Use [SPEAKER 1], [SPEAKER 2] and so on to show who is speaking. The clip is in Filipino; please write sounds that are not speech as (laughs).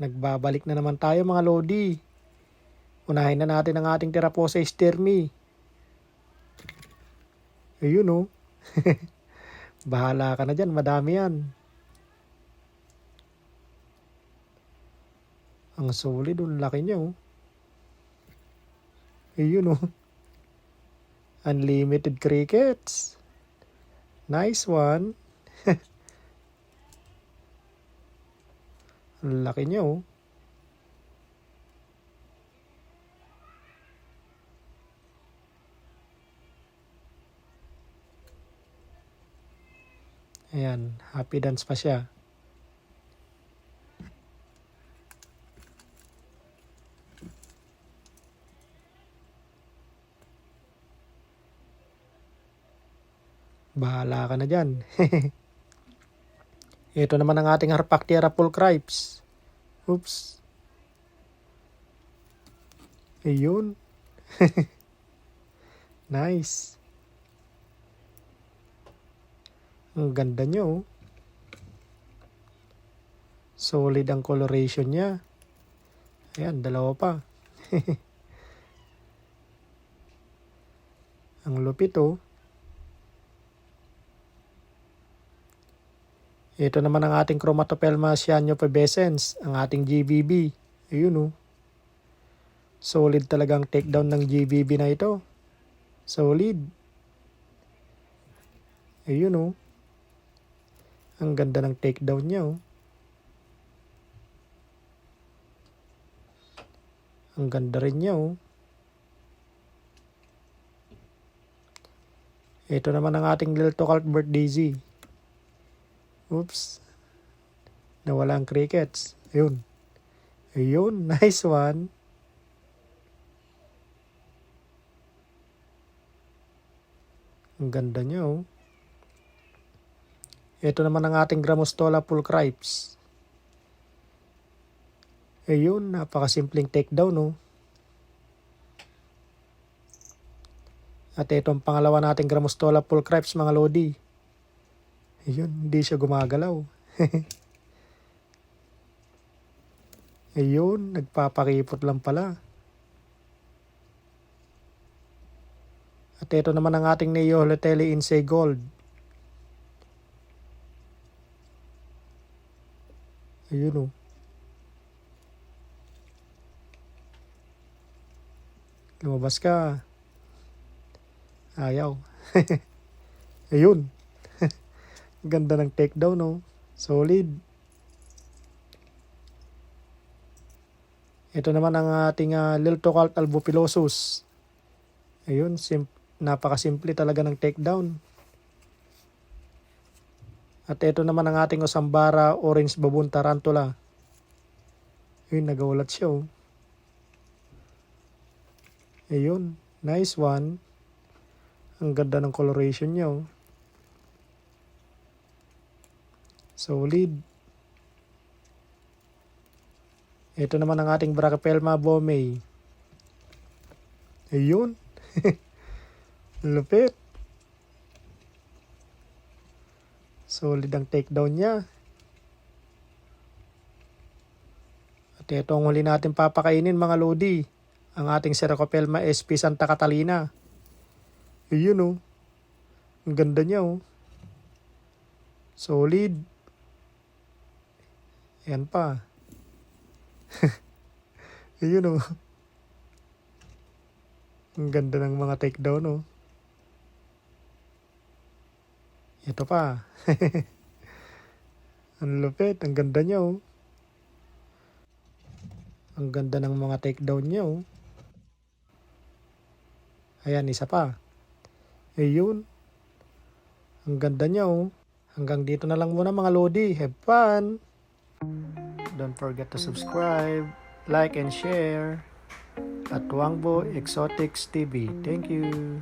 [SPEAKER 1] Balik na naman tayo mga Lodi. Unahin na natin ang ating Tiraposa Stermi. Ayun oh. (laughs) Bahala ka na dyan, madami yan. Ang solid, ang laki niya oh. Ayun oh. Unlimited crickets. Nice one. (laughs) laki niya oh. Ayan, happy dance pa siya. Bahala ka na dyan. (laughs) Ito naman ang ating Harpactira pulchripes. Oops. Ayun. (laughs) nice. Ang ganda niya oh. Solid ang coloration niya. Ayan, dalawa pa. (laughs) ang lupit oh. Ito naman ang ating Chromatopelma cyanopubescens, ang ating GBB. Ayun oh. Solid talagang takedown ng GBB na ito. Solid. Ayun oh. Ang ganda ng takedown niya oh. Ang ganda rin niya oh. Ito naman ang ating Lil Tocalt Bird Daisy. Oops. Nawala ang crickets. Ayun. Ayun, (laughs) nice one. Ang ganda niya oh. Ito naman ang ating Gramostola pulchripes. Ayun, napakasimpleng takedown oh. At ito ang pangalawa nating Gramostola pulchripes mga lodi. Ayun, hindi siya gumagalaw. (laughs) Ayun, nagpapakipot lang pala. At ito naman ang ating Neo Holeteli Insay Gold. Ayun oh. Lumabas ka. Ayaw. (laughs) Ayun. Ganda ng takedown, no? Solid. Ito naman ang ating uh, Lil Tocalt albupilosus. Ayun, sim napakasimple talaga ng takedown. At ito naman ang ating Osambara Orange Baboon Tarantula. Ayun, nagawlat siya, oh. Ayun, nice one. Ang ganda ng coloration niya, oh. Solid. Ito naman ang ating Brachypelma bomei. Ayun. (laughs) Lupit. Solid ang takedown niya. At ito ang huli natin papakainin mga lodi. Ang ating Seracopelma SP Santa Catalina. Ayun oh. Ang ganda niya oh. Solid. Yan pa. (laughs) Ayun oh. Ang ganda ng mga takedown oh. Ito pa. (laughs) ang lupit. Ang ganda niya oh. Ang ganda ng mga takedown niya oh. Ayan, isa pa. Ayun. Ang ganda niya oh. Hanggang dito na lang muna mga Lodi. Have fun! Don't forget to subscribe, like, and share at Wangbo Exotics TV. Thank you!